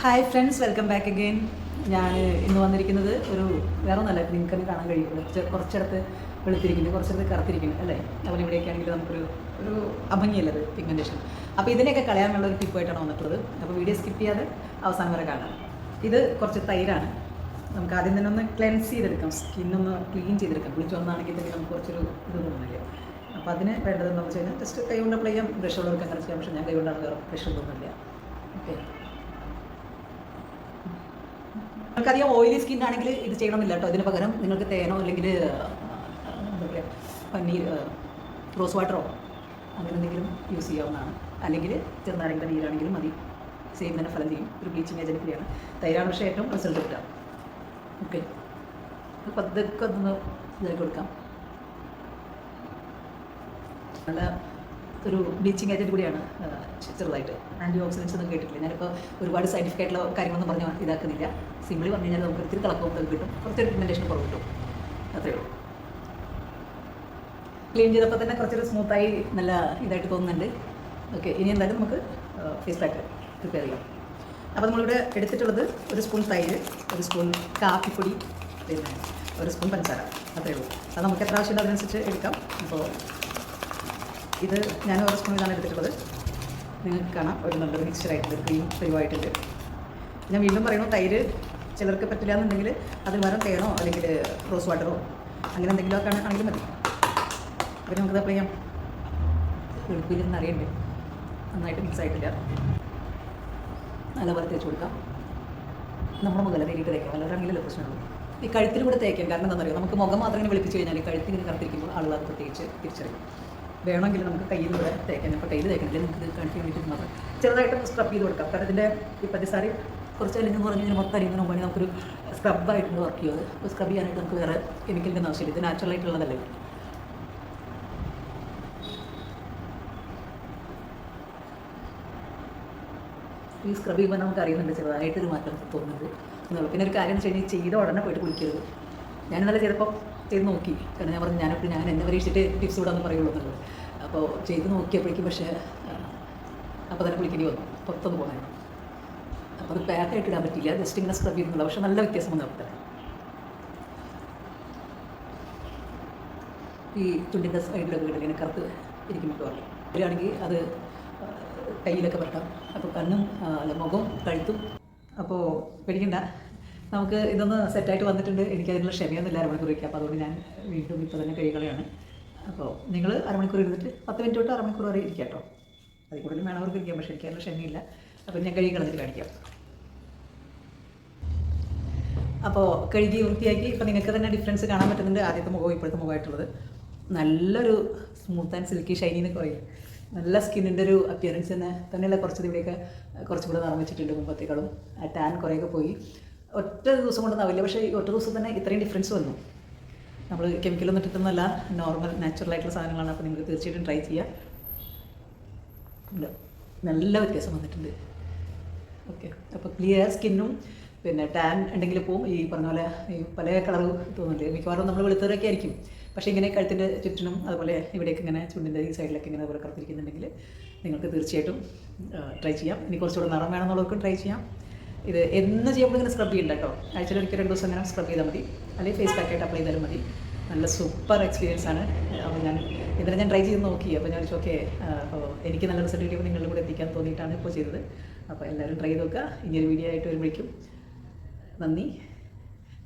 Hi friends welcome back again ഞാൻ ഇന്ന് വന്നിരിക്കുന്നത് ഒരു വേറെ ഒന്നല്ല നിങ്ങൾക്ക് കാണാൻ കഴിയും കുറച്ച് കുറച്ചിടത്ത് വെളുത്തിരിക്കുന്നു കുറച്ചിടത്ത് കറുത്തിരിക്കുന്നു അല്ലേ? അവൻ ഇവിടെയൊക്കെ ആണെങ്കിൽ നമുക്കൊരു ഒരു അഭംഗിയല്ലത് പിഗ്മെന്റേഷൻ അപ്പോൾ ഇതിനെയൊക്കെ കളയാനുള്ള ഒരു ടിപ്പായിട്ടാണ് വന്നിട്ടുള്ളത്. അപ്പോൾ വീഡിയോ സ്കിപ്പ് ചെയ്യാതെ അവസാനം വരെ കാണാം. ഇത് കുറച്ച് തൈരാണ്. നമുക്ക് ആദ്യം തന്നെ ഒന്ന് ക്ലെൻസ് ചെയ്തെടുക്കാം. സ്കിന്നൊന്ന് ക്ലീൻ ചെയ്തെടുക്കാം. കുളിച്ച് വന്നാണെങ്കിൽ തന്നെ നമുക്ക് കുറച്ചൊരു ഇത് തോന്നുന്നില്ല. അപ്പോൾ അതിന് വേണ്ടതെന്ന് വെച്ച് കഴിഞ്ഞാൽ ജസ്റ്റ് കൈ കൊണ്ട് അപ്ലൈ ചെയ്യാം. ബ്രഷ് ഉള്ളവർക്ക് അങ്ങനെ ചെയ്യാം. പക്ഷേ ഞാൻ കൈ കൊണ്ടാണ് ബ്രഷ് ഒന്നുമില്ല ഓക്കെ നിങ്ങൾക്ക് അധികം ഓയിലി സ്കിൻ ആണെങ്കിൽ ഇത് ചെയ്യണമെന്നില്ല കേട്ടോ. ഇതിന് പകരം നിങ്ങൾക്ക് തേനോ അല്ലെങ്കിൽ എന്താ പറയുക പന്നീർ റോസ് വാട്ടറോ അങ്ങനെ എന്തെങ്കിലും യൂസ് ചെയ്യാവുന്നതാണ്. അല്ലെങ്കിൽ ചെറുനാരങ്ങയുടെ നീരാണെങ്കിലും മതി. സെയിം തന്നെ ഫലം ചെയ്യും. ഒരു ബ്ലീച്ചിങ് ഏജന്റ് കൂടിയാണ്. തൈരാണ് പക്ഷേ ഏറ്റവും റിസൾട്ട് കിട്ടുക. ഓക്കെ പതുക്കെ ഒന്ന് ഇതാക്കി കൊടുക്കാം. നല്ല ഒരു ബ്ലീച്ചിങ് ഏജന്റ് കൂടിയാണ് ചെറുതായിട്ട്. ആന്റി ഓക്സിഡൻസ് ഒന്നും കേട്ടിട്ടില്ല. ഞാനിപ്പോൾ ഒരുപാട് സയന്റിഫിക് ആയിട്ടുള്ള കാര്യങ്ങളൊന്നും പറഞ്ഞ് ഇതാക്കുന്നില്ല. സിമ്പിളി പറഞ്ഞു കഴിഞ്ഞാൽ നമുക്ക് ഒത്തിരി തിളക്കവും അത് കിട്ടും. കുറച്ചൊരു പിഗ്മെന്റേഷൻ കുറവ് കിട്ടും. അത്രയേ ഉള്ളൂ. ക്ലീൻ ചെയ്തപ്പോൾ തന്നെ കുറച്ചൊരു സ്മൂത്തായി നല്ല ഇതായിട്ട് തോന്നുന്നുണ്ട്. ഓക്കെ ഇനി എന്തായാലും നമുക്ക് ഫേസ് പാക്ക് പ്രിപ്പയർ ചെയ്യാം. അപ്പോൾ നമ്മളിവിടെ എടുത്തിട്ടുള്ളത് ഒരു സ്പൂൺ തൈര് ഒരു സ്പൂൺ കാപ്പിപ്പൊടി പിന്നെ ഒരു സ്പൂൺ പഞ്ചസാര. അത്രയേ ഉള്ളൂ. അത് നമുക്ക് എത്ര ആവശ്യമുണ്ടോ അതിനനുസരിച്ച് എടുക്കാം. അപ്പോൾ ഇത് ഞാൻ ഒരു സ്പൂൺ ഇതാണ് എടുത്തിട്ടുള്ളത്. നിങ്ങൾക്ക് കാണാം. ഒരു നല്ലൊരു മിക്സ്ചറായിട്ടുണ്ട് ക്രീം പരിവായിട്ടുണ്ട് ഞാൻ വീണ്ടും പറയുന്നു തൈര് ചിലർക്ക് പറ്റില്ല എന്നുണ്ടെങ്കിൽ അതിന് പകരം തേനോ അല്ലെങ്കിൽ റോസ് വാട്ടറോ അങ്ങനെ എന്തെങ്കിലുമൊക്കെ ആണ്- ആണെങ്കിലും മതി. അപ്പോൾ നമുക്കത് അപ്ലൈ ചെയ്യാം. വെളുപ്പിലിരുന്ന് അറിയണ്ടേ? നന്നായിട്ട് മിക്സ് ആയിട്ടില്ല. നല്ലപോലെ തേച്ച് കൊടുക്കാം. നമ്മുടെ മുഖല നേരിട്ട് തേക്കാം. വല്ലവരാണെങ്കിലല്ലോ പ്രശ്നമുള്ളൂ. ഈ കഴുത്തിൽ കൂടെ തേക്കാം. കാരണം എന്താണെന്ന് അറിയാം നമുക്ക് മുഖം മാത്രം ഇങ്ങനെ വിളിപ്പിച്ച് കഴിഞ്ഞാൽ കഴുത്തിങ്ങനെ കറുത്തിരിക്കുമ്പോൾ ആളുകൾ പ്രത്യേകിച്ച് തിരിച്ചറിയും. വേണമെങ്കിൽ നമുക്ക് കയ്യിൽ കൂടെ തേക്കാൻ അപ്പോൾ കയ്യിൽ തേക്കണമെങ്കിൽ നമുക്ക് ഇത് കാണിക്കാൻ വേണ്ടിയിട്ട് മാത്രം ചെറുതായിട്ട് സ്ക്രബ് ചെയ്ത് കൊടുക്കാം. കാരണം ഇതിന്റെ ഈ പഞ്ചസാര കുറച്ച് അല്ലെങ്കിൽ കുറഞ്ഞ് ഇതിന് മൊത്തം അരിയുന്നതിന് മുമ്പാണ് നമുക്കൊരു സ്ക്രബായിട്ടുണ്ട് വർക്ക് ചെയ്യുന്നത് അപ്പോൾ സ്ക്രബ് ചെയ്യാനായിട്ട് നമുക്ക് വേറെ കെമിക്കലിന്റെ ആവശ്യമില്ല. ഇത് നാച്ചുറൽ ആയിട്ടുള്ളതല്ലേ. ഈ സ്ക്രബ് ചെയ്യുമ്പോൾ നമുക്ക് അറിയുന്നുണ്ട് ചെറുതായിട്ടൊരു മാറ്റം തോന്നുന്നത് എന്നുള്ളൂ പിന്നെ ഒരു കാര്യം എന്ന് വെച്ച് കഴിഞ്ഞാൽ ചെയ്ത ഉടനെ പോയിട്ട് കുളിക്കരുത്. ഞാൻ ഇന്നലെ ചെയ്തപ്പോൾ ചെയ്ത് നോക്കി. കാരണം ഞാൻ പറഞ്ഞു ഞാനപ്പോൾ ഞാൻ എന്നെ പരീക്ഷിച്ചിട്ട് ടിപ്സ് വിടാമെന്ന് പറയുള്ളൂ എന്നുള്ളത്. അപ്പോൾ ചെയ്ത് നോക്കിയപ്പോഴേക്കും പക്ഷേ അപ്പോൾ തന്നെ കുളിക്കേണ്ടി വന്നു. പുറത്തൊന്ന് പോകാൻ അപ്പോൾ അത് പാക്കായിട്ട് ഇടാൻ പറ്റില്ല ജസ്റ്റ് ഇങ്ങനെ സ്ക്രബ് ചെയ്യുന്നുള്ള പക്ഷെ നല്ല വ്യത്യാസം വന്നു അവിടെ. ഈ ചുണ്ടിന്റെ സൈഡിലൊക്കെ കിട്ടില്ല ഇങ്ങനെ കറുത്ത് ഇരിക്കുമ്പോൾ പറഞ്ഞു വരികയാണെങ്കിൽ അത് കയ്യിലൊക്കെ പറ്റാം അപ്പോൾ കണ്ണും അല്ല മുഖവും കഴുത്തും. അപ്പോൾ പേടിക്കണ്ട. നമുക്ക് ഇതൊന്ന് സെറ്റായിട്ട് വന്നിട്ടുണ്ട്. എനിക്കതിനുള്ള ക്ഷമയൊന്നും ഇല്ല അരമണിക്കൂർ വയ്ക്കാം. അപ്പോൾ അതുകൊണ്ട് ഞാൻ വീണ്ടും ഇപ്പോൾ തന്നെ കഴികളയാണ് അപ്പോൾ നിങ്ങൾ അരമണിക്കൂർ ഇരുന്നിട്ട് പത്ത് മിനിറ്റ് തൊട്ട് അരമണിക്കൂർ വരെ ഇരിക്കാം കേട്ടോ അതിൽ കൂടുതൽ വേണവർക്ക് ഇരിക്കാം പക്ഷേ ഇരിക്കാനുള്ള ക്ഷമയില്ല. അപ്പോൾ ഞാൻ കഴുകി കളഞ്ഞിട്ട് കാണിക്കാം. അപ്പോൾ കഴുകി വൃത്തിയാക്കി ഇപ്പോൾ നിങ്ങൾക്ക് തന്നെ ഡിഫറൻസ് കാണാൻ പറ്റുന്നുണ്ട് ആദ്യത്തെ മുഖവും ഇപ്പോഴത്തെ മുഖമായിട്ടുള്ളത്. നല്ലൊരു സ്മൂത്ത് ആൻഡ് സിൽക്കി ഷൈനി എന്നൊക്കെ പറയും. നല്ല സ്കിന്നിന്റെ ഒരു അപ്പിയറൻസ് തന്നെ തന്നെയുള്ള കുറച്ച് ഇവിടെയൊക്കെ കുറച്ച് കൂടെ നിറം വെച്ചിട്ടുണ്ട് മുമ്പത്തേക്കാളും ആ ടാൻ കുറേയൊക്കെ പോയി. ഒറ്റ ദിവസം കൊണ്ടൊന്നും ആവില്ല പക്ഷേ ഒറ്റ ദിവസം തന്നെ ഇത്രയും ഡിഫറൻസ് വന്നു. നമ്മൾ കെമിക്കലൊന്നും ഇട്ടിട്ടൊന്നുമല്ല നോർമൽ നാച്ചുറൽ ആയിട്ടുള്ള സാധനങ്ങളാണ്. അപ്പോൾ നിങ്ങൾക്ക് തീർച്ചയായിട്ടും ട്രൈ ചെയ്യാം. നല്ല വ്യത്യാസം വന്നിട്ടുണ്ട്. ഓക്കെ അപ്പോൾ ക്ലിയർ സ്കിന്നും പിന്നെ ടാൻ ഉണ്ടെങ്കിൽ പോവും. ഈ പറഞ്ഞ പോലെ ഈ പല കളറ് തോന്നുന്നില്ലേ? മിക്കവാറും നമ്മൾ വെളുത്തവരൊക്കെ ആയിരിക്കും. പക്ഷേ ഇങ്ങനെ കഴുത്തിന്റെ ചുറ്റിനും അതുപോലെ ഇവിടെയൊക്കെ ഇങ്ങനെ ചുണ്ടിന്റെ ഈ സൈഡിലൊക്കെ ഇങ്ങനെ അതുപോലെ കറുത്തിരിക്കുന്നുണ്ടെങ്കിൽ നിങ്ങൾക്ക് തീർച്ചയായിട്ടും ട്രൈ ചെയ്യാം. ഇനി കുറച്ചുകൂടെ നിറം വേണമെന്നുള്ളവർക്കും ട്രൈ ചെയ്യാം. ഇത് എന്ന് ചെയ്യുമ്പോൾ ഇങ്ങനെ സ്ക്രബ് ചെയ്യണ്ട കേട്ടോ ആഴ്ചയിൽ ഒരിക്കൽ രണ്ട് ദിവസം അങ്ങനെ സ്ക്രബ് ചെയ്താൽ മതി. അല്ലെങ്കിൽ ഫേസ് പാക്കായിട്ട് അപ്ലൈ ചെയ്താലും മതി. നല്ല സൂപ്പർ എക്സ്പീരിയൻസ് ആണ്. അപ്പോൾ ഞാൻ ഇതിനെ ഞാൻ ട്രൈ ചെയ്ത് നോക്കി. അപ്പോൾ ഞാൻ ഓക്കെ അപ്പോൾ എനിക്ക് നല്ല റിസൾട്ട് കിട്ടിയപ്പോൾ നിങ്ങളുടെ കൂടെ എത്തിക്കാൻ തോന്നിയിട്ടാണ് ഇപ്പോൾ ചെയ്തത്. അപ്പോൾ എല്ലാവരും ട്രൈ ചെയ്ത് നോക്കുക. ഇനിയൊരു വീഡിയോ ആയിട്ട് വരുമ്പോഴേക്കും നന്ദി.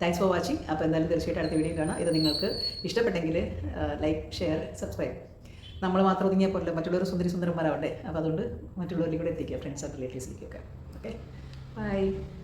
താങ്ക്സ് ഫോർ വാച്ചിങ് അപ്പോൾ എന്തായാലും തീർച്ചയായിട്ടും അടുത്ത വീഡിയോ കാണാം. ഇത് നിങ്ങൾക്ക് ഇഷ്ടപ്പെട്ടെങ്കിൽ ലൈക്ക് ഷെയർ സബ്സ്ക്രൈബ് നമ്മൾ മാത്രം ഒതുങ്ങിയാൽ പോലെ മറ്റുള്ളവർ സുന്ദരി സുന്ദരന്മാരാവട്ടെ അപ്പോൾ അതുകൊണ്ട് മറ്റുള്ളവരിലേക്ക് കൂടെ എത്തിക്കുക. ഫ്രണ്ട്സ് ആൻഡ് റിലേറ്റീവ്സിലേക്കൊക്കെ ഓക്കെ Bye.